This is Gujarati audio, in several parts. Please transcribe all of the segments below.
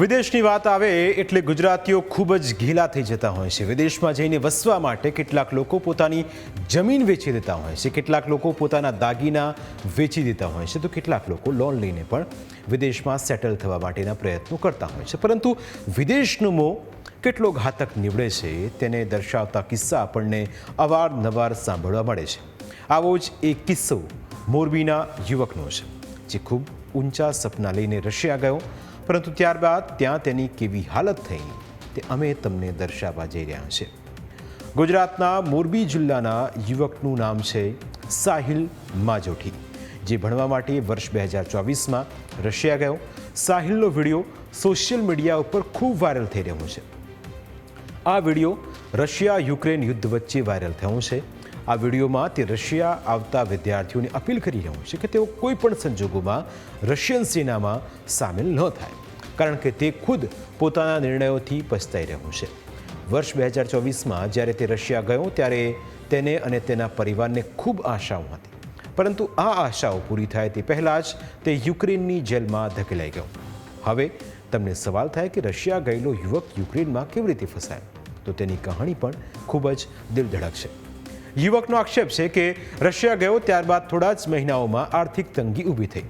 વિદેશની વાત આવે એટલે ગુજરાતીઓ ખૂબ જ ઘેલા થઈ જતા હોય છે. વિદેશમાં જઈને વસવા માટે કેટલાક લોકો પોતાની જમીન વેચી દેતા હોય છે. કેટલાક લોકો પોતાના દાગીના વેચી દેતા હોય છે. તો કેટલાક લોકો લોન લઈને પણ વિદેશમાં સેટલ થવા માટેના પ્રયત્નો કરતા હોય છે. પરંતુ વિદેશનો મોહ કેટલો ઘાતક નીવડે છે તેને દર્શાવતા કિસ્સા આપણને અવારનવાર સાંભળવા મળે છે. આવો જ એક કિસ્સો મોરબીના યુવકનો છે, જે ખૂબ ઊંચા સપના લઈને રશિયા ગયો. પરંતુ ત્યારબાદ ત્યાં તેની કેવી હાલત થઈ તે અમે તમને દર્શાવવા જઈ રહ્યા છે. ગુજરાતના મોરબી જિલ્લાના યુવકનું નામ છે સાહિલ માજોઠી, જે ભણવા માટે વર્ષ બે હજાર ચોવીસમાં રશિયા ગયો. સાહિલનો વીડિયો સોશિયલ મીડિયા ઉપર ખૂબ વાયરલ થઈ રહ્યો છે. આ વીડિયો રશિયા યુક્રેન યુદ્ધ વચ્ચે વાયરલ થયો છે. આ વિડીયોમાં તે રશિયા આવતા વિદ્યાર્થીઓને અપીલ કરી રહ્યો છે કે તેઓ કોઈ પણ સંજોગોમાં રશિયન સેનામાં સામેલ ન થાય. કારણ કે તે ખુદ પોતાના નિર્ણયોથી પસ્તાઈ રહ્યું છે. વર્ષ બે હજાર ચોવીસમાં જ્યારે તે રશિયા ગયો ત્યારે તેને અને તેના પરિવારને ખૂબ આશાઓ હતી. પરંતુ આ આશાઓ પૂરી થાય તે પહેલાં જ તે યુક્રેનની જેલમાં ધકેલાઈ ગયો. હવે તમને સવાલ થાય કે રશિયા ગયેલો યુવક યુક્રેનમાં કેવી રીતે ફસાયો? તો તેની કહાણી પણ ખૂબ જ દિલધડક છે. યુવકનો આક્ષેપ છે કે રશિયા ગયો ત્યારબાદ થોડા જ મહિનાઓમાં આર્થિક તંગી ઊભી થઈ.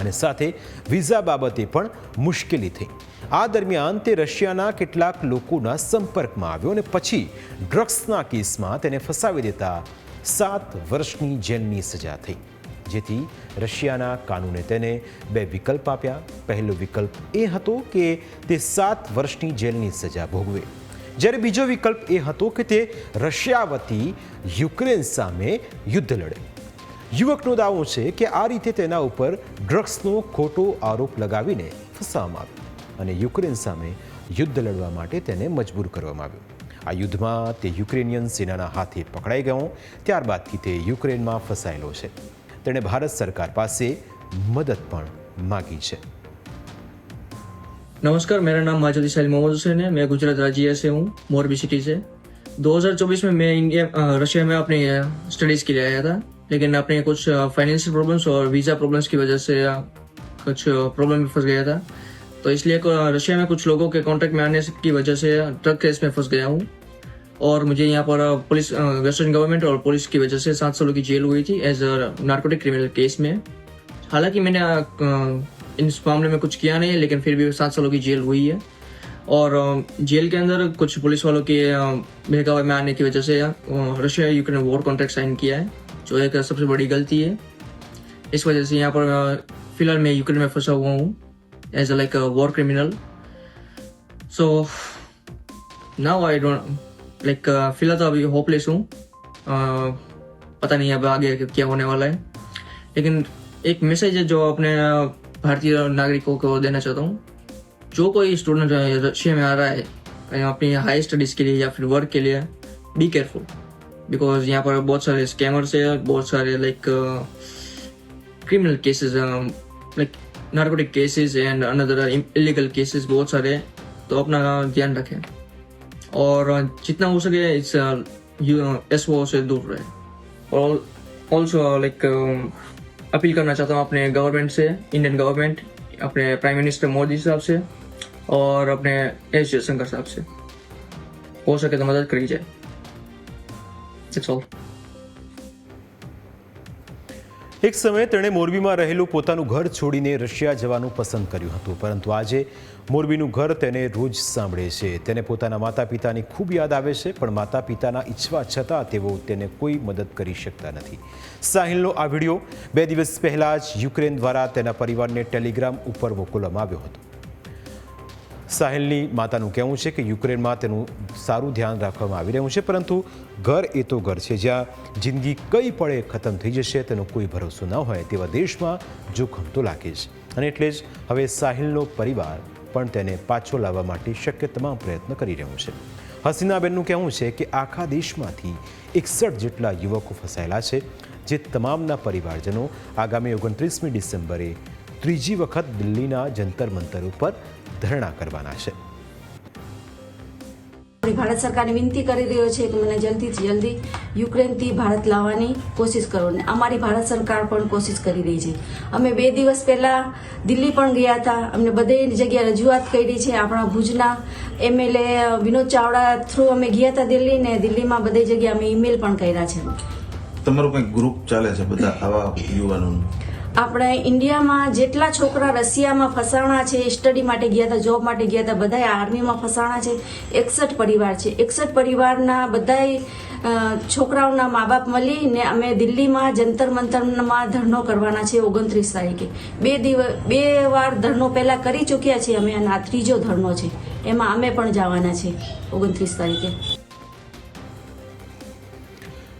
અને સાથે વિઝા બાબતે પણ મુશ્કેલી થઈ. આ દરમિયાન તે રશિયાના કેટલાક લોકોના સંપર્કમાં આવ્યો અને પછી ડ્રગ્સના કેસમાં તેને ફસાવી દેતા સાત વર્ષની જેલની સજા થઈ. જેથી રશિયાના કાનૂને તેને બે વિકલ્પ આપ્યા. પહેલો વિકલ્પ એ હતો કે તે સાત વર્ષની જેલની સજા ભોગવે. જ્યારે બીજો વિકલ્પ એ હતો કે તે રશિયા વતી યુક્રેન સામે યુદ્ધ લડે. યુવકનો દાવો છે કે આ રીતે તેના ઉપર ડ્રગ્સનો ખોટો આરોપ લગાવીને ફસાવવામાં આવ્યો અને યુક્રેન સામે યુદ્ધ લડવા માટે તેને મજબૂર કરવામાં આવ્યો આ યુદ્ધમાં તે યુક્રેનિયન સેનાના હાથે પકડાઈ ગયો ત્યારબાદથી તે યુક્રેનમાં ફસાયેલો છે તેણે ભારત સરકાર પાસે મદદ પણ માગી છે नमस्कार मेरा नाम माजुदी साहिल मोहम्मद हुसैन है मैं गुजरात राज्य से हूँ मोरबी सिटी से 2024 में मैं इंडिया अ, रशिया में अपने स्टडीज़ के लिए आया था लेकिन अपने कुछ फाइनेंशियल प्रॉब्लम्स और वीज़ा प्रॉब्लम्स की वजह से कुछ प्रॉब्लम में फंस गया था। तो इसलिए रशिया में कुछ लोगों के कॉन्टेक्ट में आने की वजह से ट्रक केस में फंस गया हूँ। और मुझे यहाँ पर पुलिस वेस्टर्न गवर्नमेंट और पुलिस की वजह से सात सालों की जेल हुई थी as a narcotic criminal case में। हालाँकि मैंने इस मामले में कुछ किया नहीं, लेकिन फिर भी सात सालों की जेल हुई है। और जेल के अंदर कुछ पुलिस वालों के बहकावे में आने की वजह से Russia Ukraine war contract sign किया है। जो एक सबसे बड़ी गलती है। इस वजह से यहाँ पर फ़िलहाल मैं यूक्रेन में फंसा हुआ हूँ as a like war criminal so now I don't like फ़िलहाल तो अभी होपलेस हूँ। पता नहीं अब आगे क्या होने वाला है। लेकिन एक मैसेज है जो अपने भारतीय नागरिकों को देना चाहता हूँ। जो कोई स्टूडेंट रशिया में आ रहा है अपनी हाई स्टडीज़ के लिए या फिर वर्क के लिए बी केयरफुल बिकॉज़ यहाँ पर बहुत सारे स्कैमर्स है, बहुत सारे like criminal cases like narcotic cases and another illegal cases बहुत सारे तो अपना ध्यान रखें। और जितना हो सके इस एस से दूर रहे। और ऑल्सो लाइक अपील करना चाहता हूँ अपने गवर्नमेंट से इंडियन गवर्नमेंट अपने प्राइम मिनिस्टर मोदी साहब से, और अपने एस जयशंकर साहब से। हो सके तो मदद करी जाए That's all. એક સમયે તેણે મોરબીમાં રહેલું પોતાનું ઘર છોડીને રશિયા જવાનું પસંદ કર્યું હતું, પરંતુ આજે મોરબીનું ઘર તેને રોજ સાંભળે છે. તેને પોતાના માતા પિતાની ખૂબ યાદ આવે છે, પણ માતા પિતાના ઈચ્છવા છતાં તેઓ તેને કોઈ મદદ કરી શકતા નથી. સાહિલનો આ વીડિયો બે દિવસ પહેલાં જ યુક્રેન દ્વારા તેના પરિવારને ટેલિગ્રામ ઉપર મોકલવામાં આવ્યો હતો. સાહિલની માતાનું કહેવું છે કે યુક્રેનમાં તેનું સારું ધ્યાન રાખવામાં આવી રહ્યું છે, પરંતુ ઘર એ તો ઘર છે. જ્યાં જિંદગી કઈ પળે ખતમ થઈ જશે તેનો કોઈ ભરોસો ન હોય, તેવા દેશમાં જોખમ તો લાગે જ. અને એટલે જ હવે સાહિલનો પરિવાર પણ તેને પાછો લાવવા માટે શક્ય તમામ પ્રયત્ન કરી રહ્યું છે. હસીનાબેનનું કહેવું છે કે આખા દેશમાંથી એકસઠ જેટલા યુવકો ફસાયેલા છે, જે તમામના પરિવારજનો આગામી ઓગણત્રીસમી ડિસેમ્બરે ત્રીજી વખત દિલ્હીના જંતર મંતર ઉપર ધરણા કરવાના છે. આપણી ભારત સરકારને વિનંતી કરી રહ્યો છે કે મને જલ્દીથી જલ્દી યુક્રેનથી ભારત લાવવાની કોશિશ કરો ને અમારી ભારત સરકાર પણ કોશિશ કરી રહી છે. અમે બે દિવસ પહેલા દિલ્હી પણ ગયા હતા. અમને બધે જગ્યાએ રજૂઆત કરી છે. આપણા ભુજના એમએલએ વિનોદ ચાવડા થ્રુ અમે ગયા હતા દિલ્હી ને દિલ્હીમાં બધી જગ્યાએ અમે ઈમેલ પણ કર્યા છે. તમારું કંઈક ગ્રુપ ચાલે છે બધા આવા યુવાનોનું? આપણે ઇન્ડિયામાં જેટલા છોકરા રશિયામાં ફસાણા છે સ્ટડી માટે ગયા હતા જોબ માટે ગયા હતા બધા આર્મીમાં ફસાણા છે. એકસઠ પરિવાર છે. એકસઠ પરિવારના બધાય છોકરાઓના મા બાપ મળીને અમે દિલ્હીમાં જંતર મંતરમાં ધરનો કરવાના છે ઓગણત્રીસ તારીખે. બે દિવસ, બે વાર ધરનો પહેલાં કરી ચૂક્યા છીએ અમે અને આ ત્રીજો ધરણો છે. એમાં અમે પણ જવાના છે ઓગણત્રીસ તારીખે.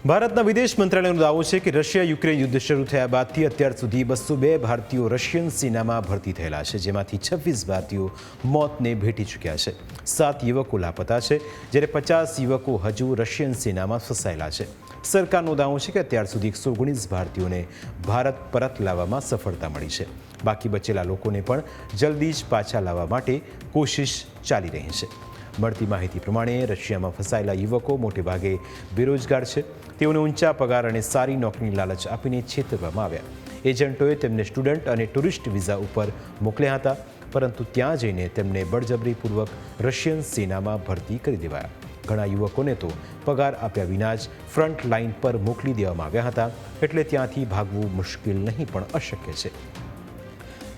ભારતના વિદેશ મંત્રાલયનો દાવો છે કે રશિયા યુક્રેન યુદ્ધ શરૂ થયા બાદથી અત્યાર સુધી બસો બે ભારતીયો રશિયન સેનામાં ભરતી થયેલા છે, જેમાંથી છવ્વીસ ભારતીયો મોતને ભેટી ચૂક્યા છે. સાત યુવકો લાપતા છે, જ્યારે પચાસ યુવકો હજુ રશિયન સેનામાં ફસાયેલા છે. સરકારનો દાવો છે કે અત્યાર સુધી એકસો ઓગણીસ ભારતીયોને ભારત પરત લાવવામાં સફળતા મળી છે. બાકી બચેલા લોકોને પણ જલ્દી જ પાછા લાવવા માટે કોશિશ ચાલી રહી છે. મળતી માહિતી પ્રમાણે રશિયામાં ફસાયેલા યુવકો મોટેભાગે બેરોજગાર છે. તેઓને ઊંચા પગાર અને સારી નોકરીની લાલચ આપીને છેતરવામાં આવ્યા. એજન્ટોએ તેમને સ્ટુડન્ટ અને ટુરિસ્ટ વિઝા ઉપર મોકલ્યા હતા, પરંતુ ત્યાં જઈને તેમને બળજબરીપૂર્વક રશિયન સેનામાં ભરતી કરી દેવાયા. ઘણા યુવકોને તો પગાર આપ્યા વિના જ ફ્રન્ટ લાઇન પર મોકલી દેવામાં આવ્યા હતા, એટલે ત્યાંથી ભાગવું મુશ્કેલ નહીં, પણ અશક્ય છે.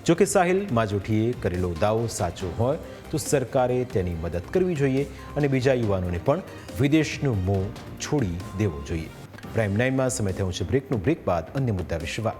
જોકે સાહિલ માજોઠીએ કરેલો દાવો સાચો હોય તો સરકારે તેની મદદ કરવી જોઈએ અને બીજા યુવાનોને પણ વિદેશનું મોં છોડી દેવો જોઈએ. પ્રાઇમ નાઇનમાં સમય થયો છે, બ્રેકનું બ્રેક બાદ અન્ય મુદ્દા વિશે વાત.